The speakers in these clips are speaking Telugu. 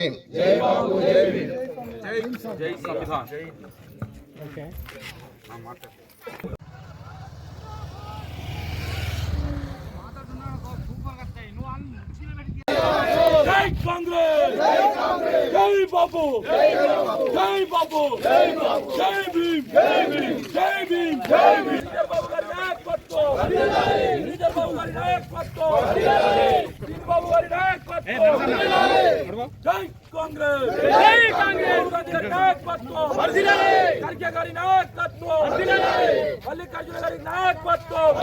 జై సంవిధాన్ జై కాంగ్రెస్! జై బాబు జై బాబు జై భీమ్ జై భీమ్ జై భీమ్ జై భీమ్ బాబు గారి నాయకత్వం శ్రీధర్ బాబు గారి నాయకత్వం జై కాంగ్రెస్ జై కాంగ్రెస్ గారి నాయకత్వం ఖర్గే గారి నాయకత్వం మల్లికార్జున గారి నాయకత్వం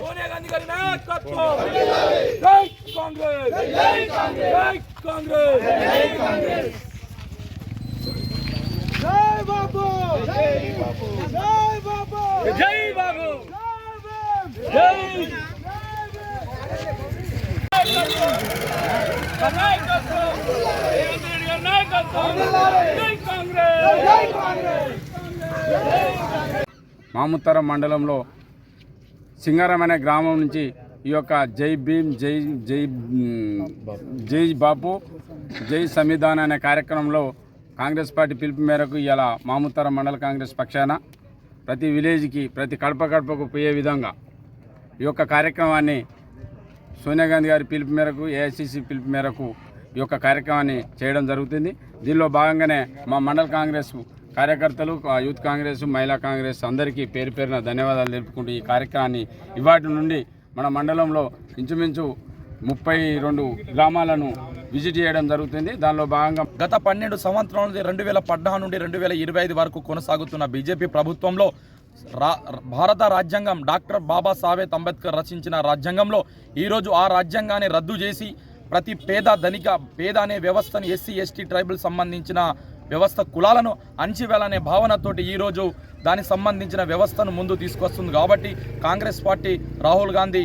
సోనియా గాంధీ గారి నాయకత్వం జై కాంగ్రెస్ జై కాంగ్రెస్ జై కాంగ్రెస్ జై బాబు. జై బాబు. జై బాబు. జై బాబు. జై జై నాయకత్వం కేంద్రీయ నాయకత్వం జై కాంగ్రెస్ జై కాంగ్రెస్ మాముత్తరం మండలంలో సింగారం అనే గ్రామం నుంచి ఈ యొక్క జై భీమ్ జై జై జై బాపు జై సంవిధాన్ అనే కార్యక్రమంలో కాంగ్రెస్ పార్టీ పిలుపు మేరకు ఇలా మాముత్తర మండల కాంగ్రెస్ పక్షాన ప్రతి విలేజ్కి ప్రతి కడప కడపకు పోయే విధంగా ఈ యొక్క కార్యక్రమాన్ని సోనియా గాంధీ గారి పిలుపు మేరకు ఏఐసిసి పిలుపు మేరకు ఈ యొక్క కార్యక్రమాన్ని చేయడం జరుగుతుంది. దీనిలో భాగంగానే మా మండల కాంగ్రెస్ కార్యకర్తలు యూత్ కాంగ్రెస్ మహిళా కాంగ్రెస్ అందరికీ పేరు పేరున ధన్యవాదాలు తెలుపుకుంటూ ఈ కార్యక్రమాన్ని ఇవాటి నుండి మన మండలంలో ఇంచుమించు ముప్పై రెండు గ్రామాలను విజిట్ చేయడం జరుగుతుంది. దానిలో భాగంగా గత పన్నెండు సంవత్సరాల నుండి రెండు వేల పద్నాలుగు నుండి రెండు వేల ఇరవై ఐదు వరకు కొనసాగుతున్న బీజేపీ ప్రభుత్వంలో రా భారత రాజ్యాంగం డాక్టర్ బాబాసాహెబ్ అంబేద్కర్ రచించిన రాజ్యాంగంలో ఈరోజు ఆ రాజ్యాంగాన్ని రద్దు చేసి ప్రతి పేద ధనిక పేద అనే వ్యవస్థను ఎస్సీ ఎస్టీ ట్రైబల్ సంబంధించిన వ్యవస్థ కులాలను అణచివేయాలనే భావనతోటి ఈరోజు దానికి సంబంధించిన వ్యవస్థను ముందు తీసుకొస్తుంది కాబట్టి కాంగ్రెస్ పార్టీ రాహుల్ గాంధీ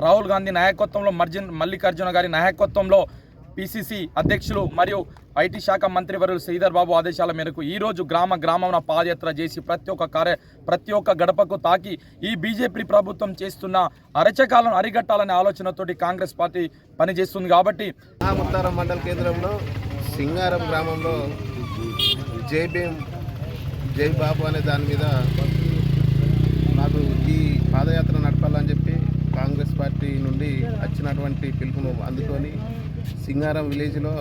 రాహుల్ గాంధీ నాయకత్వంలో మర్జిన్ మల్లికార్జున గారి నాయకత్వంలో పిసిసి అధ్యక్షులు మరియు ఐటీ శాఖ మంత్రివర్యులు శ్రీధర్ బాబు ఆదేశాల మేరకు ఈ రోజు గ్రామ గ్రామంలో పాదయాత్ర చేసి ప్రతి ఒక్క కార్య ప్రతి ఒక్క గడపకు తాకి ఈ బీజేపీ ప్రభుత్వం చేస్తున్న అరచకాలను అరిగట్టాలనే ఆలోచనతోటి కాంగ్రెస్ పార్టీ పనిచేస్తుంది కాబట్టి ముత్తారం మండల కేంద్రంలో సింగారం గ్రామంలో జై భీమ్ జై బాబు అనే దాని మీద నాకు ఈ పాదయాత్ర నడపాలని చెప్పి కాంగ్రెస్ పార్టీ నుండి వచ్చినటువంటి పిలుపును అందుకొని సింగారం విలేజ్లో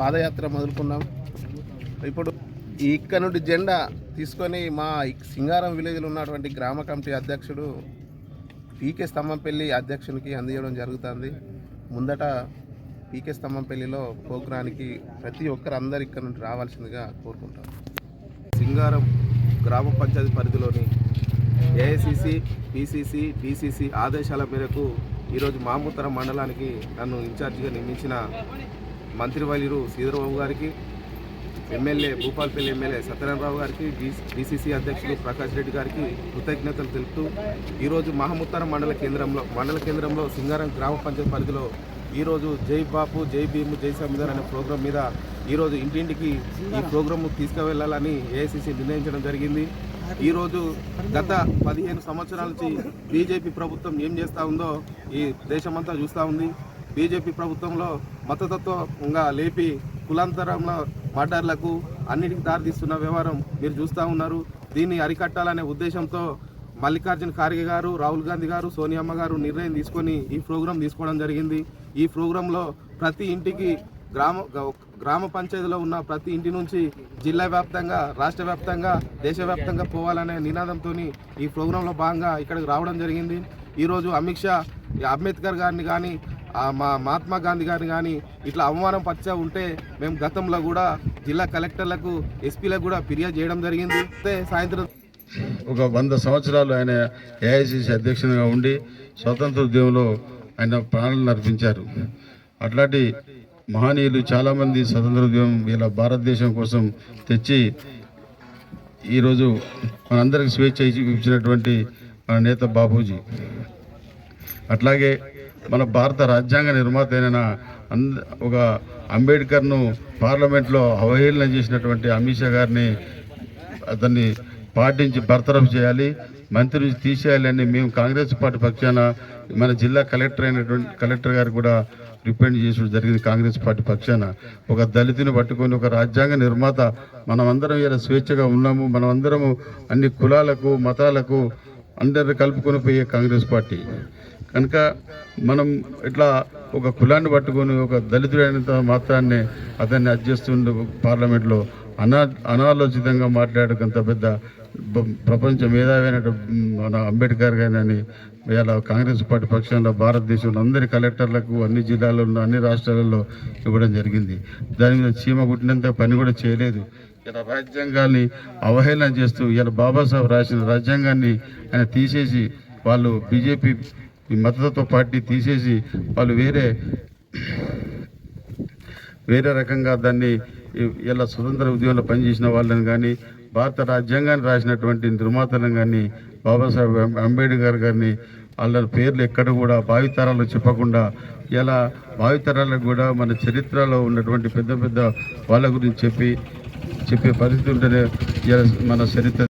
పాదయాత్ర మొదలుకున్నాం. ఇప్పుడు ఇక్కడ నుండి జెండా తీసుకొని మా సింగారం విలేజ్లో ఉన్నటువంటి గ్రామ కమిటీ అధ్యక్షుడు పీకే స్తంభంపల్లి అధ్యక్షునికి అందించడం జరుగుతుంది. ముందట పీకే స్తంభంపల్లిలో ప్రోగ్రానికి ప్రతి ఒక్కరు అందరు ఇక్కడ నుండి రావాల్సిందిగా కోరుకుంటాం. సింగారం గ్రామ పంచాయతీ పరిధిలోని ఏఐసిసి పిసిసి డిసిసి ఆదేశాల మేరకు ఈరోజు మామూతర మండలానికి నన్ను ఇన్ఛార్జిగా నియమించిన మంత్రివర్యులు శ్రీధరబాబు గారికి ఎమ్మెల్యే భూపాల్పల్లి ఎమ్మెల్యే సత్యనారాయణరావు గారికి డిసిసి అధ్యక్షులు ప్రకాష్ రెడ్డి గారికి కృతజ్ఞతలు తెలుపుతూ ఈరోజు మహముత్తరం మండల కేంద్రంలో మండల కేంద్రంలో సింగారం గ్రామ పంచాయతీ పరిధిలో ఈరోజు జై బాపు జై భీము జై సంవిధాన్ అనే ప్రోగ్రాం మీద ఈరోజు ఇంటింటికి ఈ ప్రోగ్రాం తీసుకువెళ్ళాలని ఏఐసిసి నిర్ణయించడం జరిగింది. ఈరోజు గత పదిహేను సంవత్సరాల నుంచి బీజేపీ ప్రభుత్వం ఏం చేస్తూ ఉందో ఈ దేశమంతా చూస్తూ ఉంది. బీజేపీ ప్రభుత్వంలో మతతత్వంగా లేపి కులాంతరంలో మర్డర్లకు అన్నిటికీ దారితీస్తున్న వ్యవహారం మీరు చూస్తూ ఉన్నారు. దీన్ని అరికట్టాలనే ఉద్దేశంతో మల్లికార్జున ఖార్గే గారు రాహుల్ గాంధీ గారు సోనియామ్మ గారు నిర్ణయం తీసుకొని ఈ ప్రోగ్రాం తీసుకోవడం జరిగింది. ఈ ప్రోగ్రాంలో ప్రతి ఇంటికి గ్రామ గ్రామ పంచాయతీలో ఉన్న ప్రతి ఇంటి నుంచి జిల్లా వ్యాప్తంగా రాష్ట్ర వ్యాప్తంగా దేశవ్యాప్తంగా పోవాలనే నినాదంతో ఈ ప్రోగ్రాంలో భాగంగా ఇక్కడికి రావడం జరిగింది. ఈరోజు అమిత్ షా అంబేద్కర్ గారిని కానీ మా మహాత్మా గాంధీ గారిని కానీ ఇట్లా అవమానం పచ్చ ఉంటే మేము గతంలో కూడా జిల్లా కలెక్టర్లకు ఎస్పీలకు కూడా ఫిర్యాదు చేయడం జరిగింది. అయితే సాయంత్రం ఒక వంద సంవత్సరాలు ఆయన ఏఐసిసి అధ్యక్షునిగా ఉండి స్వతంత్ర ఉద్యమంలో ఆయన ప్రాణాలను అర్పించారు అట్లాంటి మహనీయులు చాలామంది స్వతంత్ర ఉద్యమం ఇలా భారతదేశం కోసం తెచ్చి ఈరోజు మనందరికి స్వేచ్ఛ ఇచ్చి ఇచ్చినటువంటి మన నేత బాబూజీ. అట్లాగే మన భారత రాజ్యాంగ నిర్మాత అయిన అంద ఒక అంబేద్కర్ను పార్లమెంట్లో అవహేళన చేసినటువంటి అమిత్ షా గారిని అతన్ని పాటించి బర్తరఫ్ చేయాలి మంత్రి నుంచి తీసేయాలని మేము కాంగ్రెస్ పార్టీ పక్షాన మన జిల్లా కలెక్టర్ అయినటువంటి కలెక్టర్ గారు కూడా రిపెండ్ చేసుడు జరిగింది కాంగ్రెస్ పార్టీ పక్షాన. ఒక దళితుని పట్టుకొని ఒక రాజ్యాంగ నిర్మాత మనమందరం ఇలా స్వేచ్ఛగా ఉన్నాము మనమందరము అన్ని కులాలకు మతాలకు అందరిని కలుపుకొని పోయే కాంగ్రెస్ పార్టీ. కనుక మనం ఇట్లా ఒక కులాన్ని పట్టుకొని ఒక దళితుడైనంత మాత్రాన్ని అతన్ని అడ్జస్తుండే పార్లమెంట్లో అనా అనాలోచితంగా మాట్లాడకంత పెద్ద ప్రపంచ మేధావైన మన అంబేద్కర్ గారిని ఇలా కాంగ్రెస్ పార్టీ పక్షంలో భారతదేశంలో అందరి కలెక్టర్లకు అన్ని జిల్లాలలో అన్ని రాష్ట్రాలలో ఇవ్వడం జరిగింది. దాని మీద చీమ కుట్టినంత పని కూడా చేయలేదు. ఇలా రాజ్యాంగాన్ని అవహేళన చేస్తూ ఇలా బాబాసాహెబ్ రాసిన రాజ్యాంగాన్ని ఆయన తీసేసి వాళ్ళు బీజేపీ ఈ మతతత్వ పార్టీ తీసేసి వాళ్ళు వేరే వేరే రకంగా దాన్ని ఇలా స్వతంత్ర ఉద్యమంలో పనిచేసిన వాళ్ళని కానీ భారత రాజ్యాంగాన్ని రాసినటువంటి నిర్మాతలను కానీ బాబాసాహెబ్ అంబేద్కర్ గారిని వాళ్ళ పేర్లు ఎక్కడ కూడా భావితరాలు చెప్పకుండా ఇలా భావితరాలకు కూడా మన చరిత్రలో ఉన్నటువంటి పెద్ద పెద్ద వాళ్ళ గురించి చెప్పి చెప్పే పరిస్థితి ఉంటేనే మన చరిత్ర